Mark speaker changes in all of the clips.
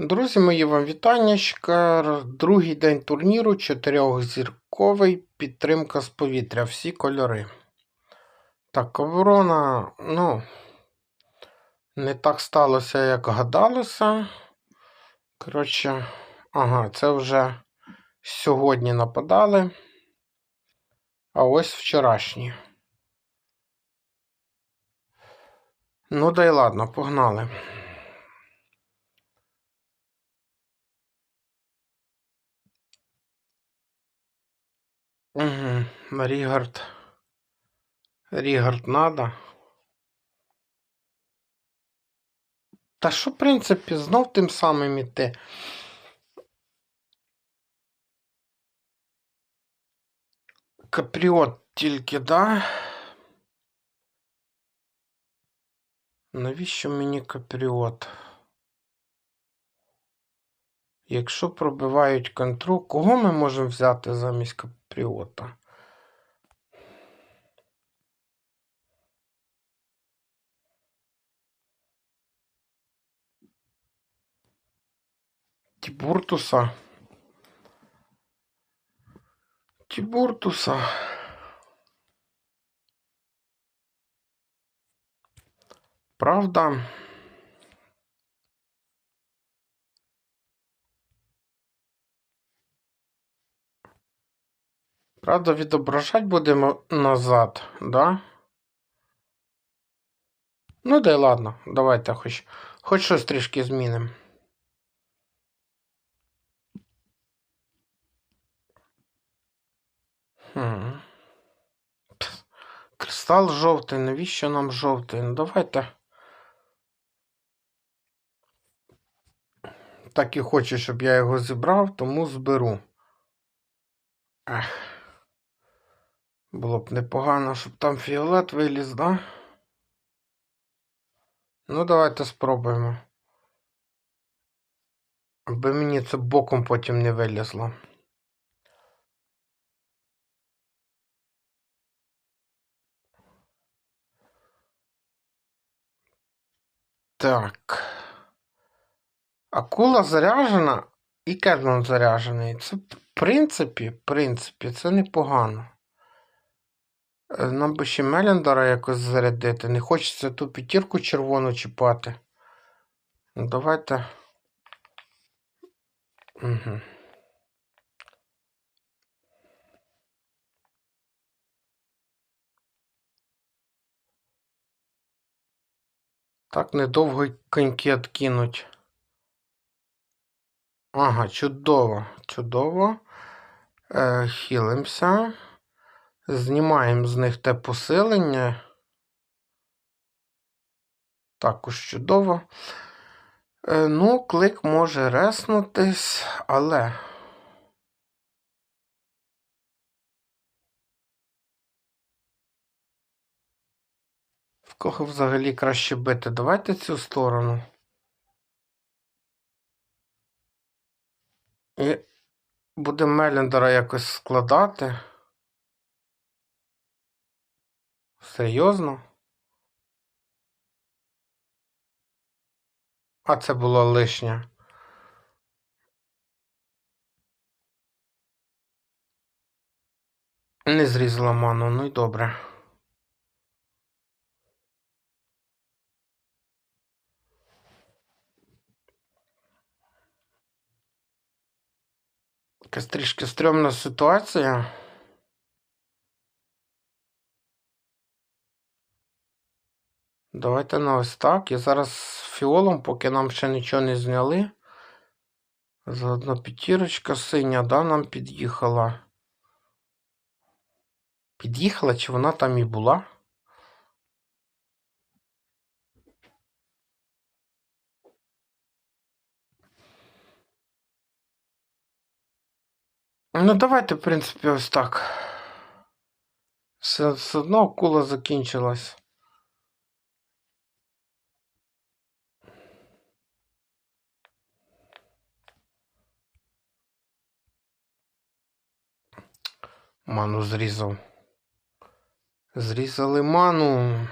Speaker 1: Друзі мої, вам вітаннячка. Другий день турніру, чотирьохзірковий, підтримка з повітря, всі кольори. Так, оборона, ну, не так сталося, як гадалося. Коротше, ага, це вже сьогодні нападали. А ось вчорашні. Ну, да й ладно, погнали. Угу. Рігард. Рігард надо. Та що, в принципі, знов тим самим іти. Капріот тільки, да? Навіщо мені капріот? Якщо пробивають контру, кого ми можемо взяти замість капріота? Тібуртуса. Тібуртуса. Правда. Правда, відображати будемо назад, да? Ну, да й ладно, давайте хоч, хоч щось трішки змінимо. Кристал жовтий, навіщо нам жовтий? Ну давайте. Так і хоче, щоб я його зібрав, тому зберу. Ех. Було б непогано, щоб там фіолет виліз, да? Ну, давайте спробуємо. Аби мені це боком потім не вилізло. Так. Акула заряжена і Кернон заряджений. Це, в принципі, в принципі, це непогано. Е, Нам би ще Мелендера якось зарядити. Не хочеться ту п'ятірку червону чіпати. Ну, давайте. Угу. Так недовго коньки откинуть. Ага, чудово, чудово. Е, хілимося. Знімаємо з них те посилення. Також чудово. Е, ну, клик може реснутись, але. В кого взагалі краще бити? Давайте цю сторону. І будемо Мелендера якось складати. Серйозно? А це було лишнє. Не зрізала ману, ну й добре. Якась трішки стрьомна ситуація. Давайте на ось так. Я зараз фіолом, поки нам ще нічого не зняли. Заодно п'ятірочка синя, да, нам під'їхала. Під'їхала, чи вона там і була? Ну, давайте, в принципі, ось так. Все, все одно кула закінчилась. Ману зрізав. Зрізали ману.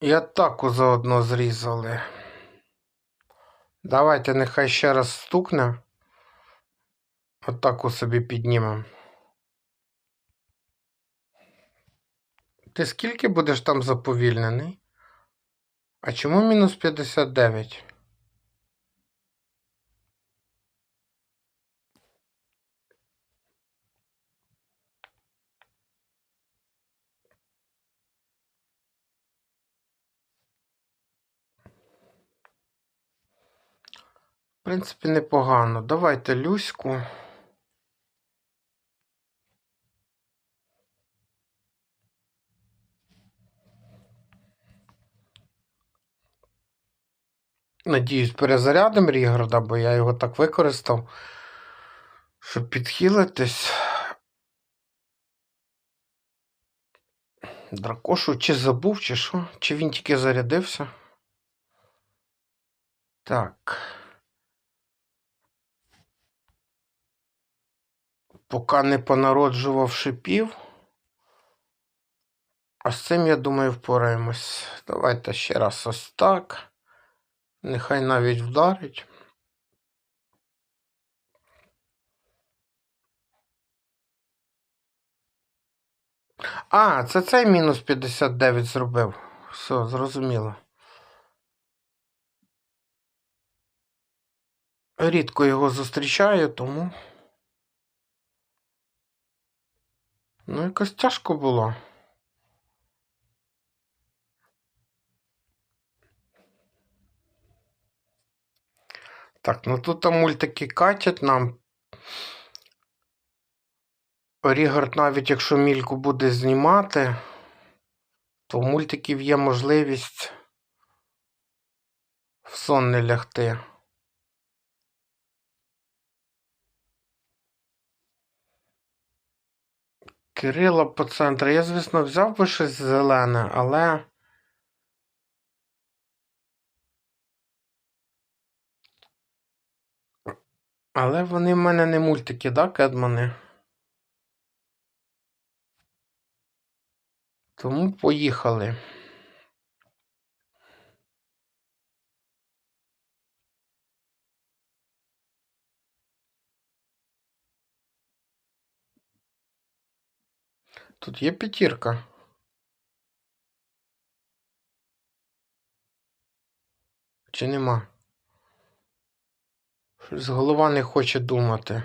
Speaker 1: І атаку заодно зрізали. Давайте нехай ще раз стукне. Атаку собі піднімемо. Ти скільки будеш там заповільнений? А чому мінус 59? В принципі, непогано. Давайте Люську. Надіюсь, перезарядимо Рігорда, бо я його так використав, щоб підхилитись. Дракошу чи забув, чи що? Чи він тільки зарядився? Так. Поки не понароджував шипів. А з цим, я думаю, впораємось. Давайте ще раз ось так. Нехай навіть вдарить. А, це цей мінус 59 зробив. Все, зрозуміло. Рідко його зустрічаю, тому. Ну, якось тяжко було. Так, ну тут там мультики катять нам. Рігард, навіть якщо мільку буде знімати, то в мультиків є можливість в сон не лягти. Кирила по центру. Я, звісно, взяв би щось зелене, але. Але вони в мене не мультики, да, кедмани? Тому поїхали. Тут є п'ятірка. Чи нема? Щось голова не хоче думати.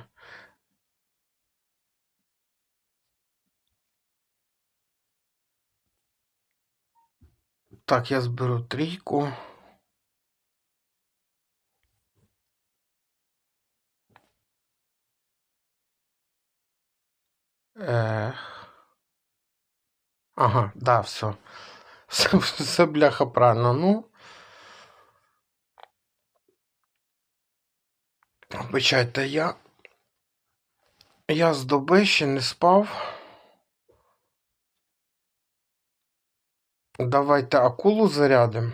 Speaker 1: Так, я зберу трійку. Ех. Ага, да, все. Все, все бляха правильно. Ну. Вибачайте, я. Я з доби ще не спав. Давайте акулу зарядимо.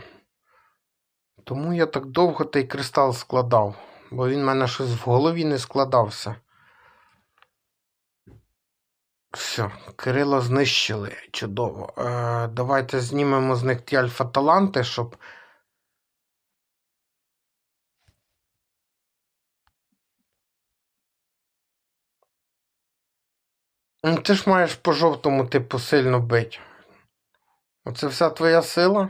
Speaker 1: Тому я так довго той кристал складав, бо він в мене щось в голові не складався. Все, Кирило знищили. Чудово. Е, Давайте знімемо з них ті альфа-таланти, щоб. Ну, Ти ж маєш по жовтому типу сильно бить. Оце вся твоя сила?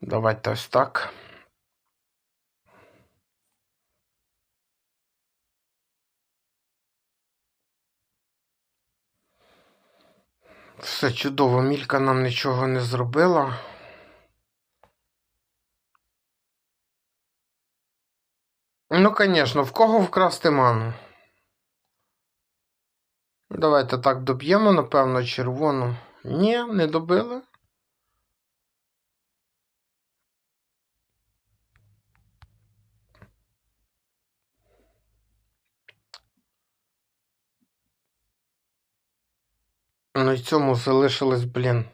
Speaker 1: Давайте ось так. Все чудово, Мілька нам нічого не зробила. Ну, звісно, в кого вкрасти ману? Давайте так доб'ємо, напевно, червону. Ні, не добили. Ну і цьому залишилось, блін,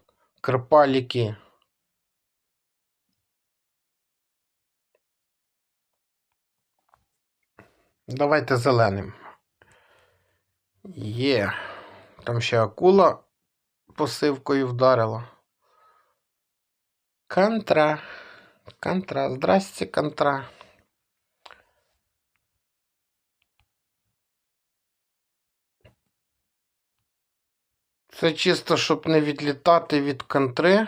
Speaker 1: крапаліки. Давайте зеленим. Є. Там ще акула посивкою вдарила. Контра. Контра. Здрасте, контра. Це чисто, щоб не відлітати від контри.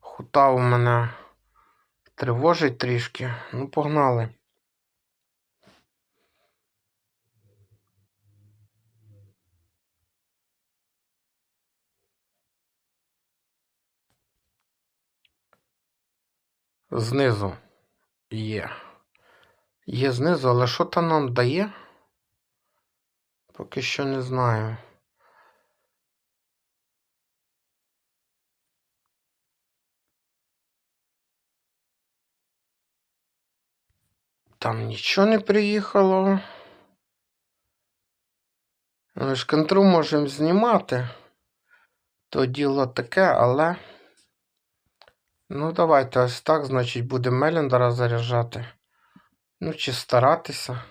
Speaker 1: Хута у мене тривожить трішки. Ну, погнали. Знизу є. Є знизу, але що там нам дає? Поки що не знаю. Там нічого не приїхало. Ми ж контру можемо знімати. То діло таке, але. Ну, давайте ось так, значить, будемо Меліндера заряджати. Ну, чи старатися.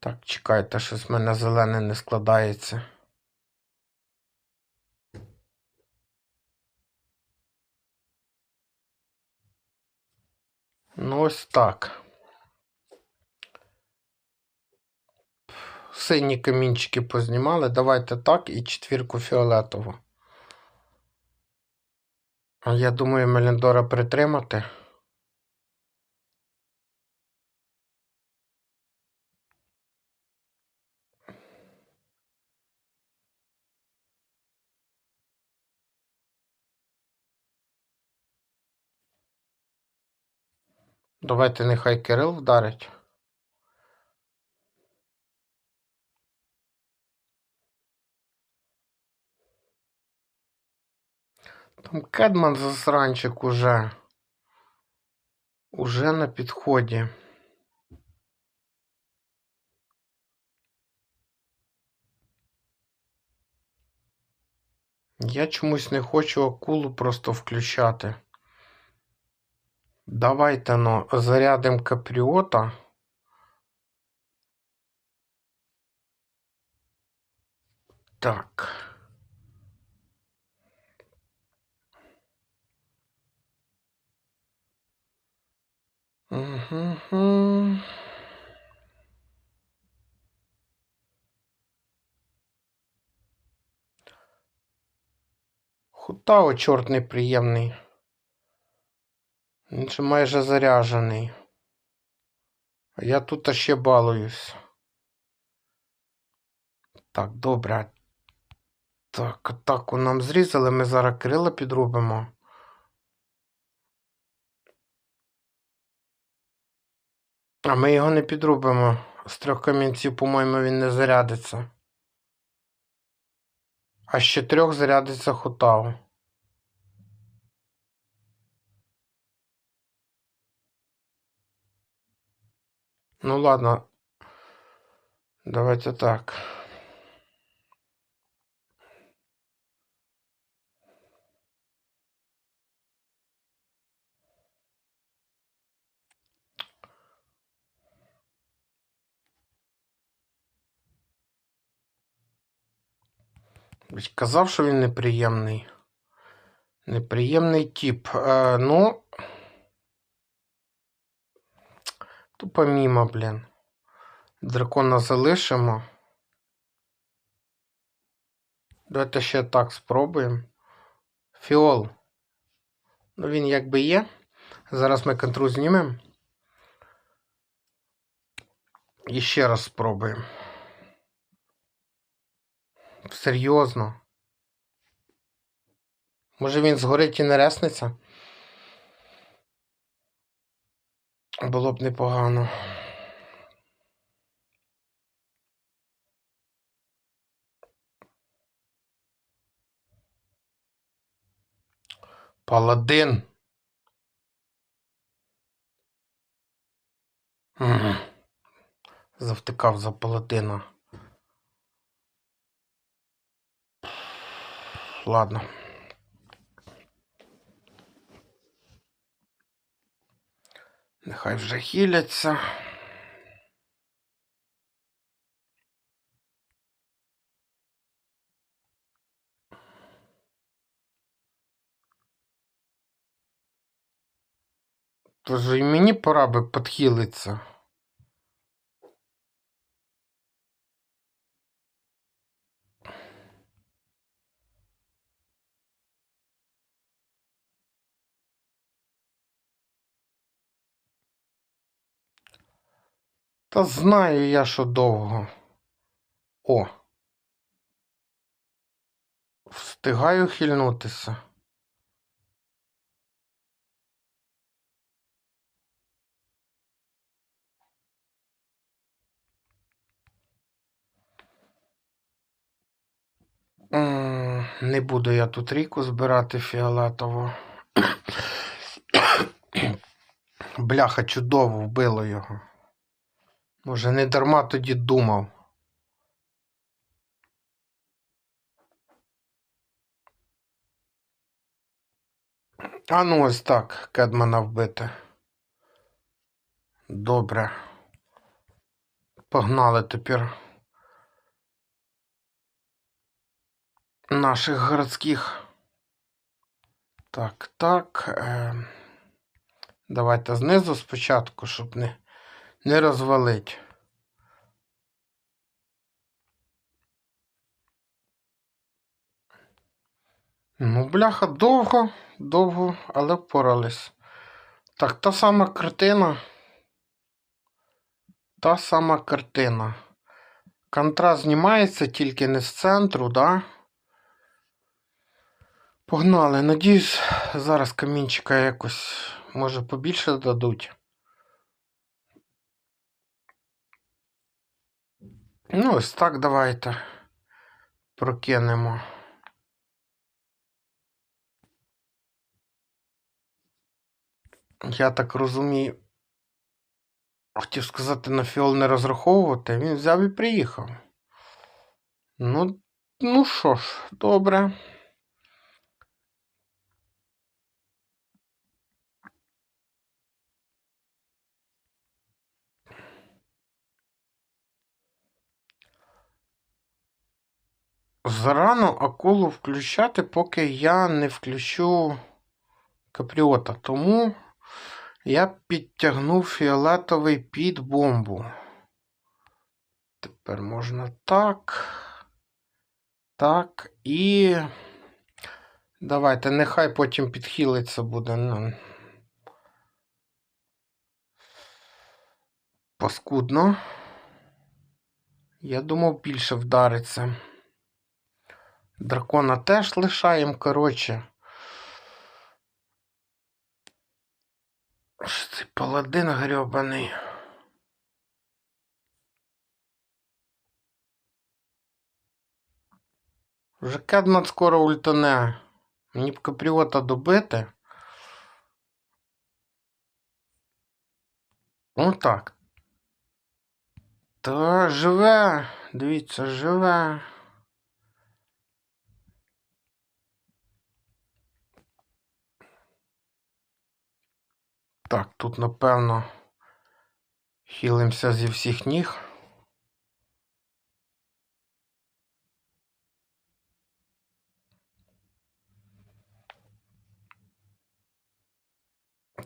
Speaker 1: Так, чекайте, щось в мене зелене не складається. Ну, ось так. Сині камінчики познімали. Давайте так і четвірку фіолетову. Я думаю, Меліндора притримати. Давайте нехай Кирил вдарить. Там Кедман засранчик уже. Уже на підході. Я чомусь не хочу акулу просто включати. Давайте ну, зарядимо капріота. Так. Угу. Хутао, чорт неприємний. Він же майже заряджений. А я тут ще балуюсь. Так, добре. Так, атаку нам зрізали, ми зараз крила підробимо. А ми його не підробимо. З трьох камінців, по-моєму, він не зарядиться. А з чотирьох зарядиться Хотау. Ну ладно. Давайте так. Ведь казав, що він неприємний. Неприємний тип. Е, ну. Тупо мімо, блін. Дракона залишимо. Давайте ще так спробуємо. Фіол. Ну, він якби є. Зараз ми контру знімемо. І ще раз спробуємо. Серйозно. Може він згорить і не ресниться? Було б непогано. Паладин. Завтикав за паладина. Ладно. Нехай вже хіляться. Тож і мені пора би підхилитися. Та знаю я, що довго. О. Встигаю хильнутися. Не буду я тут ріку збирати фіолетово. Бляха, чудово вбило його. Може, не дарма тоді думав. А ну ось так, Кедмана вбити. Добре. Погнали тепер. Наших городських. Так, так. Е... Давайте знизу спочатку, щоб не, не розвалить. Ну, бляха, довго, довго, але впорались. Так, та сама картина. Та сама картина. Контраст знімається тільки не з центру, да? Погнали. Надіюсь, зараз камінчика якось, може, побільше дадуть. Ну, ось так давайте прокинемо. Я так розумію. Хотів сказати, на фіол не розраховувати, він взяв і приїхав. Ну, ну що ж, добре. Зарано акулу включати, поки я не включу капріота. Тому я підтягнув фіолетовий під бомбу. Тепер можна так. Так, і. Давайте, нехай потім підхилиться буде. ну. Паскудно. Я думав, більше вдариться. Дракона теж лишаємо, коротше. Цей паладин грьобаний. Вже Кедман скоро ультане. Мені б капріота добити. Ну так. Та живе. Дивіться, живе. Так, тут, напевно, хилимося зі всіх ніг.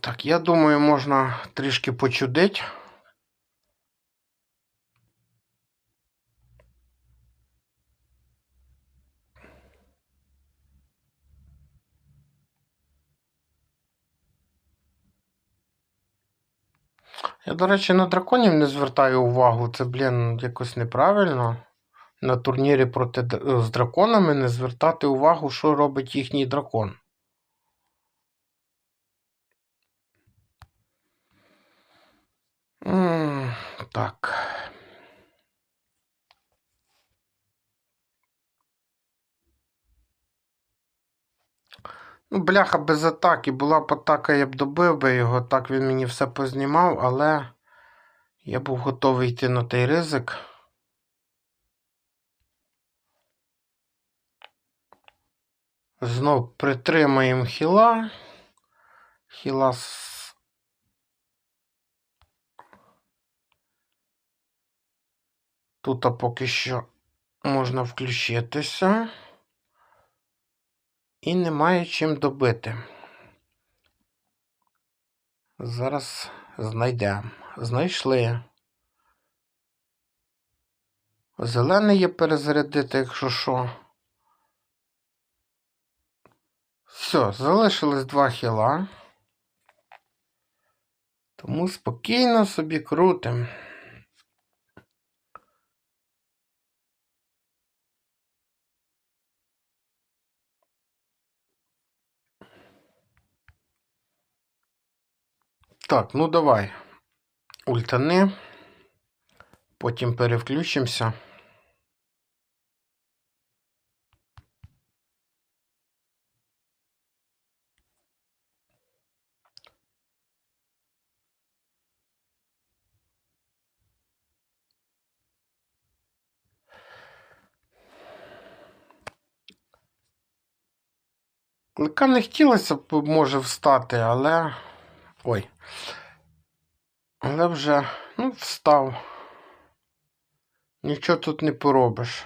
Speaker 1: Так, я думаю, можна трішки почудить. Я, до речі, на драконів не звертаю увагу. Це, блін, якось неправильно. На турнірі проти з драконами не звертати увагу, що робить їхній дракон. М, Так. Ну, бляха, без атаки. Була б атака, я б добив би його. Так він мені все познімав, але Я був готовий йти на той ризик. Знов притримаємо хіла. Хіла с- Тут поки що можна включитися. І немає чим добити. Зараз знайдемо. Знайшли. Зелений є перезарядити, якщо що. Все, залишилось два хіла. Тому спокійно собі крутим. Так, ну давай. Ультани. Потім перевключимося. Клика не хотілося б, може, встати, але. Ой. Але вже, ну, встав. Нічого тут не поробиш.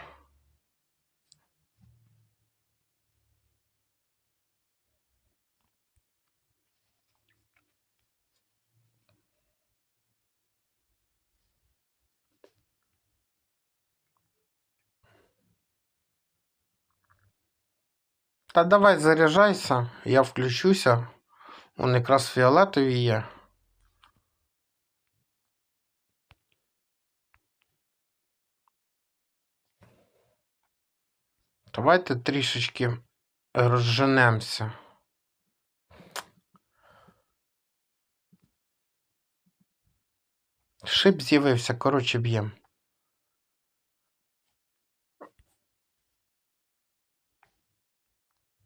Speaker 1: Та давай заряджайся, я включуся. Он якраз фіолетові є. Давайте трішечки розженемося. Шип з'явився, коротше, б'єм.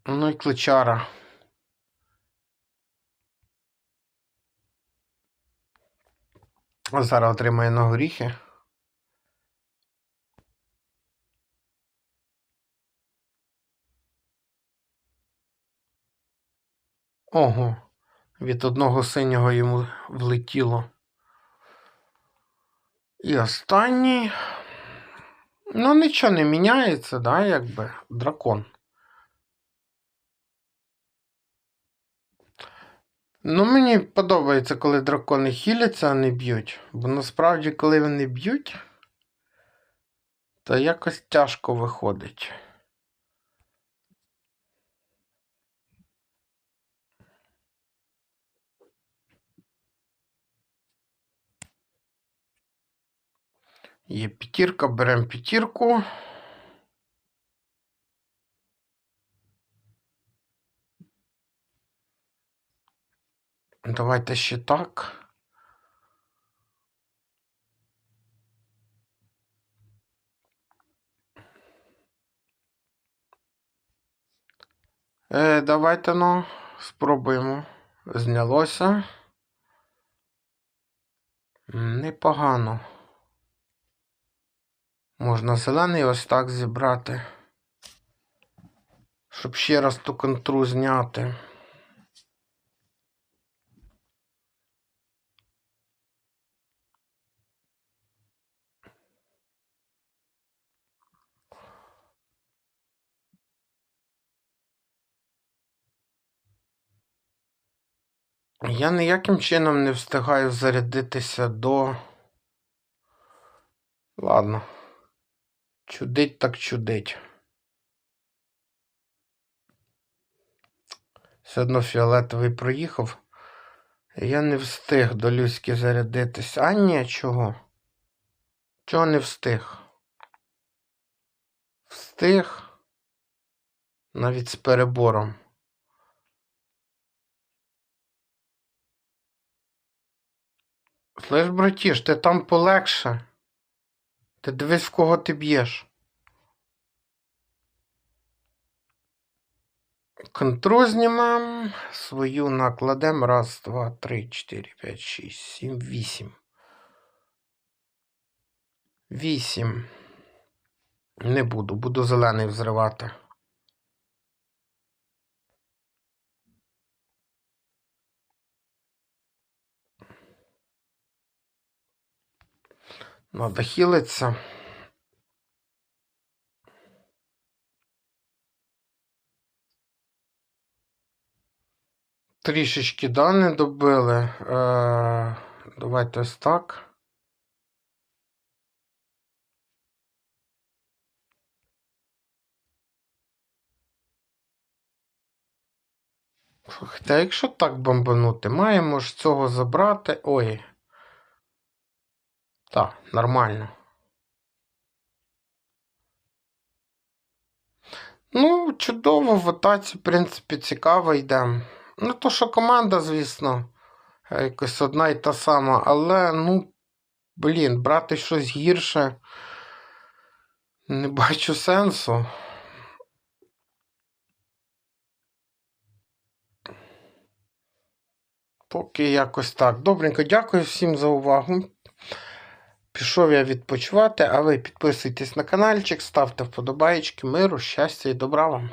Speaker 1: Ну і кличара. Зараз отримає на горіхи. Ого, від одного синього йому влетіло. І останній. Ну, нічого не міняється, да, якби дракон. Ну, мені подобається, коли дракони хіляться, а не б'ють. Бо насправді, коли вони б'ють, то якось тяжко виходить. Є п'ятірка, беремо п'ятірку. Давайте ще так. Е, давайте ну, спробуємо. Знялося. Непогано. Можна зелений ось так зібрати. Щоб ще раз ту контру зняти. Я ніяким чином не встигаю зарядитися до. Ладно. Чудить так чудить. Все одно фіолетовий проїхав. Я не встиг до Люськи зарядитися. А ні, чого? Чого не встиг? Встиг. Навіть з перебором. Слиш, братіш, ти там полегше. Ти дивись, в кого ти б'єш. Контру знімаємо, свою накладемо. Раз, два, три, чотири, п'ять, шість, сім, вісім. 8. Не буду, буду зелений взривати. Надо хілитися. Трішечки да, не добили. Е, давайте ось так. Та якщо так бомбанути, маємо ж цього забрати. Ой. Так, нормально. Ну, чудово, в атаці, в принципі, цікаво йде. Ну, то, що команда, звісно, е, якось одна і та сама, але, ну, блін, брати щось гірше. Не бачу сенсу. Поки якось так. Добренько, дякую всім за увагу. Пішов я відпочивати, а ви підписуйтесь на каналчик, ставте вподобайки, миру, щастя і добра вам.